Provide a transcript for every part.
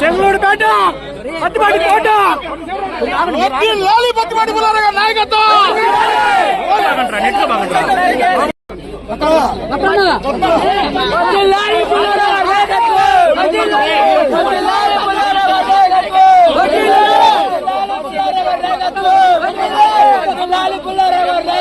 చెంగళూరు పేట పత్తిపాటి కోట లాలి పత్తిపాటి పుల్లారావు నాయకత్వం లాలి పుల్లారావు లాలి పుల్లారావు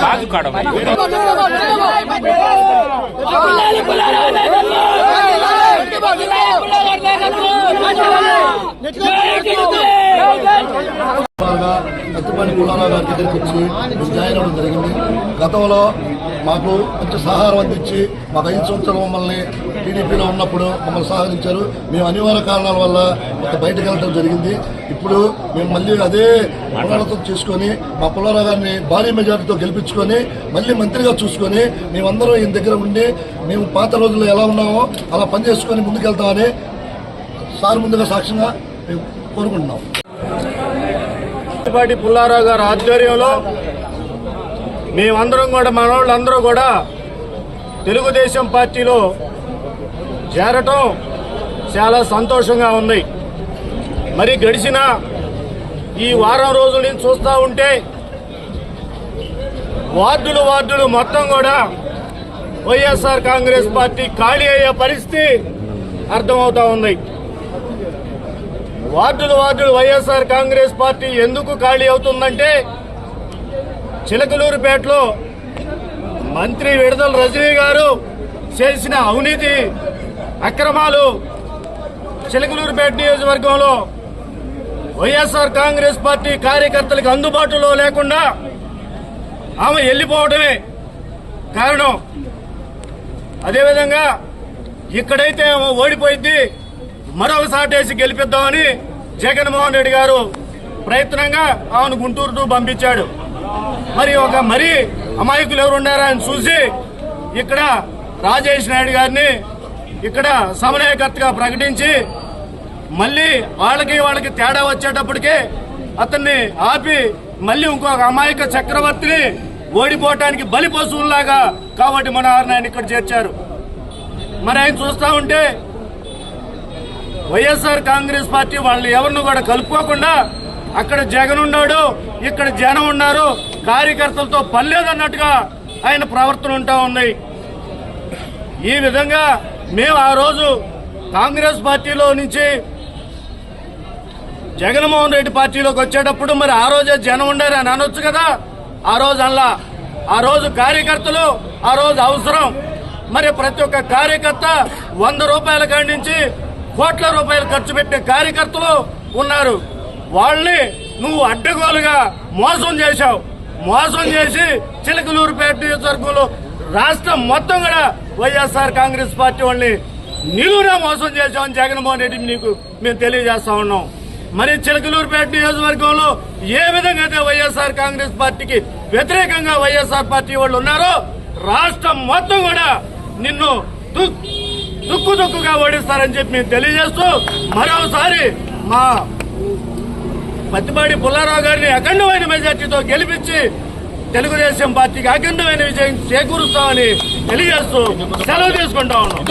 కాదు కాడ బాగా కత్తిపాటి పుల్లారావు గారి దగ్గరికి వచ్చి జాయిన్ అవ్వడం జరిగింది. గతంలో మాకు మంచి సహారం అందించి మాకు ఐదు సంవత్సరాలు మమ్మల్ని టీడీపీలో ఉన్నప్పుడు మమ్మల్ని సహకరించారు. మేము అనివార్య కారణాల వల్ల ఒక బయటకు వెళ్ళడం జరిగింది. ఇప్పుడు మేము మళ్ళీ అదే పునరావృతం చేసుకొని మా పుల్లారావు గారిని భారీ మెజార్టీతో గెలిపించుకొని మళ్ళీ మంత్రిగా చూసుకొని మేమందరం ఈయన దగ్గర ఉండి మేము పాత రోజుల్లో ఎలా ఉన్నామో అలా పనిచేసుకొని ముందుకెళ్తామని సార్ ముందుగా సాక్ష్యంగా మేము కోరుకుంటున్నాం. పుల్లారావు గారి ఆధ్వర్యంలో మేమందరం కూడా మన వాళ్ళందరూ కూడా తెలుగుదేశం పార్టీలో చేరటం చాలా సంతోషంగా ఉంది. మరి గడిచిన ఈ వారం రోజుల నుంచి చూస్తూ ఉంటే వార్డులు వార్డులు మొత్తం కూడా వైఎస్ఆర్ కాంగ్రెస్ పార్టీ ఖాళీ అయ్యే పరిస్థితి అర్థమవుతా ఉంది. వార్డులు వార్డులు వైఎస్ఆర్ కాంగ్రెస్ పార్టీ ఎందుకు ఖాళీ అవుతుందంటే చిలకలూరుపేటలో మంత్రి విడుదల రజనీ గారు చేసిన అవినీతి అక్రమాలు చిలకలూరుపేట నియోజకవర్గంలో వైఎస్ఆర్ కాంగ్రెస్ పార్టీ కార్యకర్తలకు అందుబాటులో లేకుండా ఆమె వెళ్ళిపోవడమే కారణం. అదేవిధంగా ఇక్కడైతే ఓడిపోయింది మరొక సాటేసి గెలిపిద్దామని జగన్మోహన్ రెడ్డి గారు ప్రయత్నంగా ఆమెను గుంటూరు పంపించాడు. మరి ఒక మరీ అమాయకులు ఎవరు ఉన్నారా అని చూసి ఇక్కడ రాజేష్ నాయుడు గారిని ఇక్కడ సమన్వయకర్తగా ప్రకటించి మళ్ళీ వాళ్ళకి వాళ్ళకి తేడా వచ్చేటప్పటికే అతన్ని ఆపి మళ్ళీ ఇంకొక అమాయక చక్రవర్తిని ఓడిపోవటానికి బలి పశువుల్లాగా కాబట్టి మన ఆయన ఇక్కడ చేర్చారు. మరి ఆయన చూస్తా ఉంటే వైఎస్ఆర్ కాంగ్రెస్ పార్టీ వాళ్ళు ఎవరిని కూడా కలుపుకోకుండా అక్కడ జగన్ ఉన్నాడు ఇక్కడ జనం ఉన్నారు. కార్యకర్తలతో పనిలేదన్నట్టుగా ఆయన ప్రవర్తన ఉంటా ఉంది. ఈ విధంగా మేము ఆ రోజు కాంగ్రెస్ పార్టీలో నుంచి జగన్మోహన్ రెడ్డి పార్టీలోకి వచ్చేటప్పుడు మరి ఆ రోజే జనం ఉండారు అని అనొచ్చు కదా? ఆ రోజు అల్లా ఆ రోజు కార్యకర్తలు ఆ రోజు అవసరం. మరి ప్రతి ఒక్క కార్యకర్త వంద రూపాయల కాడి నుంచి కోట్ల రూపాయలు ఖర్చు పెట్టే కార్యకర్తలు ఉన్నారు. వాళ్ళని నువ్వు అడ్డగోలుగా మోసం చేశావు. మోసం చేసి చిలకలూరుపేట నియోజకవర్గంలో రాష్ట్రం మొత్తం కూడా వైఎస్ఆర్ కాంగ్రెస్ పార్టీ వాళ్ళని నిలువురా మోసం చేశామని జగన్మోహన్ రెడ్డి నీకు మేము తెలియజేస్తా ఉన్నాం. మరి చిలకలూరుపేట నియోజకవర్గంలో ఏ విధంగా అయితే వైఎస్ఆర్ కాంగ్రెస్ పార్టీకి వ్యతిరేకంగా వైఎస్ఆర్ పార్టీ వాళ్ళు ఉన్నారో రాష్ట్రం మొత్తం కూడా నిన్ను దుక్కు దుక్కుగా ఓడిస్తారని చెప్పి మేము తెలియజేస్తూ మరోసారి మా పత్తిపాటి పుల్లారావు గారిని అఖండమైన మెజార్టీతో గెలిపించి తెలుగుదేశం పార్టీకి అఖండమైన విజయం చేకూరుస్తామని తెలియజేస్తూ సెలవు తీసుకుంటా ఉన్నాం